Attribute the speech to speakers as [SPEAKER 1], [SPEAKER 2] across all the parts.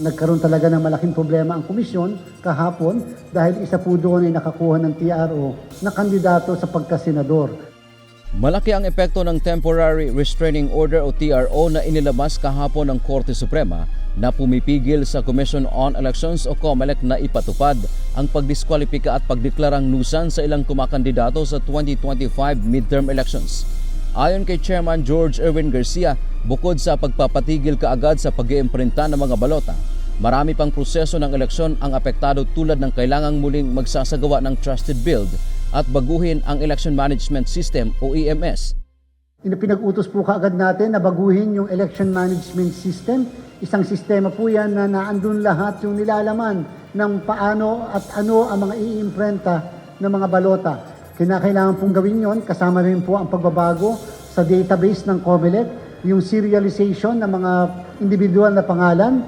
[SPEAKER 1] Nagkaroon talaga ng malaking problema ang komisyon kahapon dahil isa po doon ay nakakuha ng TRO na kandidato sa pagkasenador.
[SPEAKER 2] Malaki ang epekto ng Temporary Restraining Order o TRO na inilabas kahapon ng Korte Suprema na pumipigil sa Commission on Elections o COMELEC na ipatupad ang pagdiskwalipika at pagdeklarang nusan sa ilang kumakandidato sa 2025 midterm elections. Ayon kay Chairman George Erwin Garcia, bukod sa pagpapatigil kaagad sa pag iimprinta ng mga balota, marami pang proseso ng eleksyon ang apektado tulad ng kailangang muling magsasagawa ng trusted build at baguhin ang Election Management System o EMS.
[SPEAKER 1] Pinag-utos po kaagad natin na baguhin yung election management system. Isang sistema po yan na naandun lahat yung nilalaman ng paano at ano ang mga iimprenta ng mga balota. Kinakailangan pong gawin yon kasama rin po ang pagbabago sa database ng COMELEC, yung serialization ng mga individual na pangalan,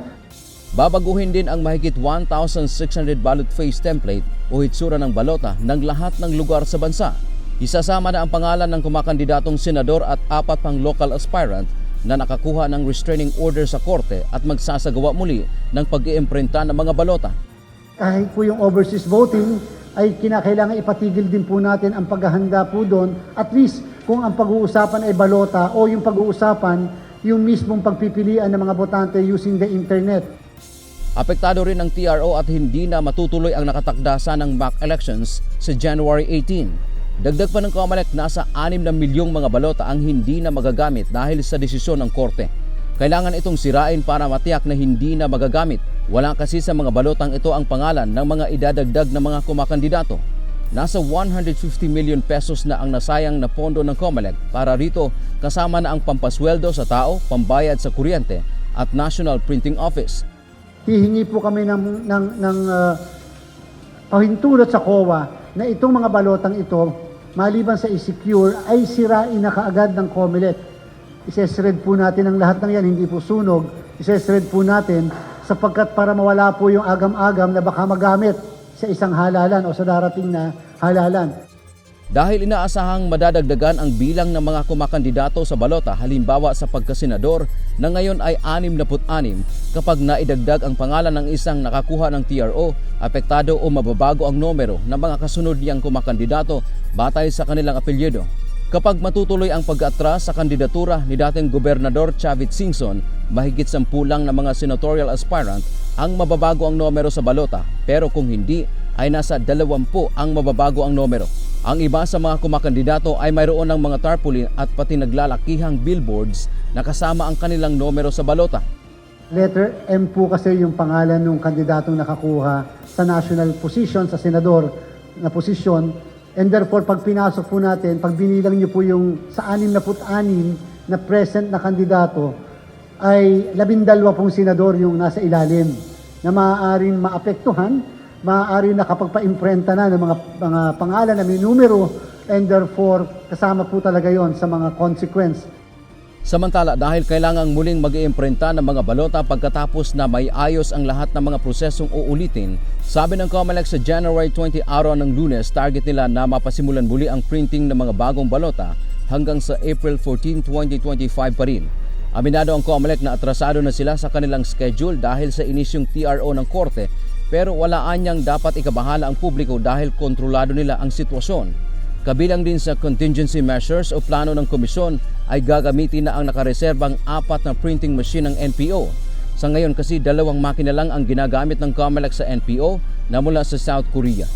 [SPEAKER 2] Babaguhin din ang mahigit 1,600 ballot face template o hitsura ng balota ng lahat ng lugar sa bansa. Isasama na ang pangalan ng kumakandidatong senador at apat pang local aspirant na nakakuha ng restraining order sa korte at magsasagawa muli ng pag-iimprinta ng mga balota.
[SPEAKER 1] kahit po yung overseas voting ay kinakailangan ipatigil din po natin ang paghahanda po doon. At least kung ang pag-uusapan ay balota o yung pag-uusapan yung mismong pagpipilian ng mga botante using the internet.
[SPEAKER 2] Apektado rin ang TRO at hindi na matutuloy ang nakatakdasa ng mock elections sa January 18. Dagdag pa ng COMELEC, nasa 6 na milyong mga balota ang hindi na magagamit dahil sa desisyon ng korte. Kailangan itong sirain para matiyak na hindi na magagamit. Wala kasi sa mga balotang ito ang pangalan ng mga idadagdag na mga kumakandidato. Nasa 150 million pesos na ang nasayang na pondo ng COMELEC para rito kasama na ang pampasweldo sa tao, pambayad sa kuryente at National Printing Office.
[SPEAKER 1] Hihingi po kami ng, ng, ng ah, pahintulot sa COA na itong mga balotang ito, maliban sa i-secure, ay sirain na kaagad ng COMELEC. Isesred po natin ang lahat ng yan, hindi po sunog. Isesred po natin sapagkat para mawala po yung agam-agam na baka magamit sa isang halalan o sa darating na halalan.
[SPEAKER 2] Dahil inaasahang madadagdagan ang bilang ng mga kumakandidato sa balota halimbawa sa pagkasenador na ngayon ay 66 kapag naidagdag ang pangalan ng isang nakakuha ng TRO, apektado o mababago ang numero ng mga kasunod niyang kumakandidato batay sa kanilang apelyido. Kapag matutuloy ang pag-atras sa kandidatura ni dating Gobernador Chavit Singson, mahigit sampu lang ng mga senatorial aspirant ang mababago ang numero sa balota pero kung hindi ay nasa 20 ang mababago ang numero. Ang iba sa mga kumakandidato ay mayroon ng mga tarpaulin at pati naglalakihang billboards na kasama ang kanilang numero sa balota.
[SPEAKER 1] Letter M po kasi yung pangalan ng kandidatong nakakuha sa national position, sa senador na posisyon. And therefore, pag pinasok po natin, pag binilang niyo po yung sa 66 na present na kandidato, ay labindalwa pong senador yung nasa ilalim na maaaring maapektuhan, maaaring nakapagpa-imprenta na ng mga, mga pangalan na may numero and therefore kasama po talaga yon sa mga consequence
[SPEAKER 2] Samantala dahil kailangang muling mag iimprenta ng mga balota pagkatapos na may ayos ang lahat ng mga prosesong uulitin, sabi ng COMELEC sa January 20 araw ng lunes, target nila na mapasimulan muli ang printing ng mga bagong balota hanggang sa April 14, 2025 pa rin. Aminado ang COMELEC na atrasado na sila sa kanilang schedule dahil sa inisyong TRO ng korte pero walaan niyang dapat ikabahala ang publiko dahil kontrolado nila ang sitwasyon. Kabilang din sa contingency measures o plano ng komisyon ay gagamitin na ang nakareserbang apat na printing machine ng NPO. Sa ngayon kasi dalawang makina lang ang ginagamit ng COMELEC sa NPO na mula sa South Korea.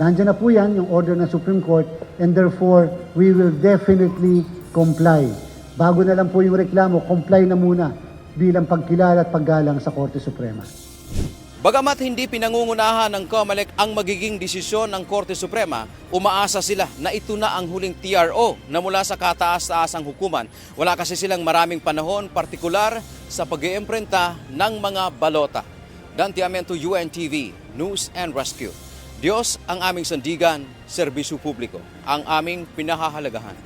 [SPEAKER 1] Nandiyan na po yan, yung order ng Supreme Court, and therefore, we will definitely comply. Bago na lang po yung reklamo, comply na muna bilang pagkilala at paggalang sa Korte Suprema.
[SPEAKER 2] Bagamat hindi pinangungunahan ng COMELEC ang magiging desisyon ng Korte Suprema, umaasa sila na ito na ang huling TRO na mula sa kataas-taasang hukuman. Wala kasi silang maraming panahon partikular sa pag iimprenta ng mga balota. Dantiamento UNTV, News and Rescue. Diyos ang aming sandigan, serbisyo publiko, ang aming pinahahalagahan.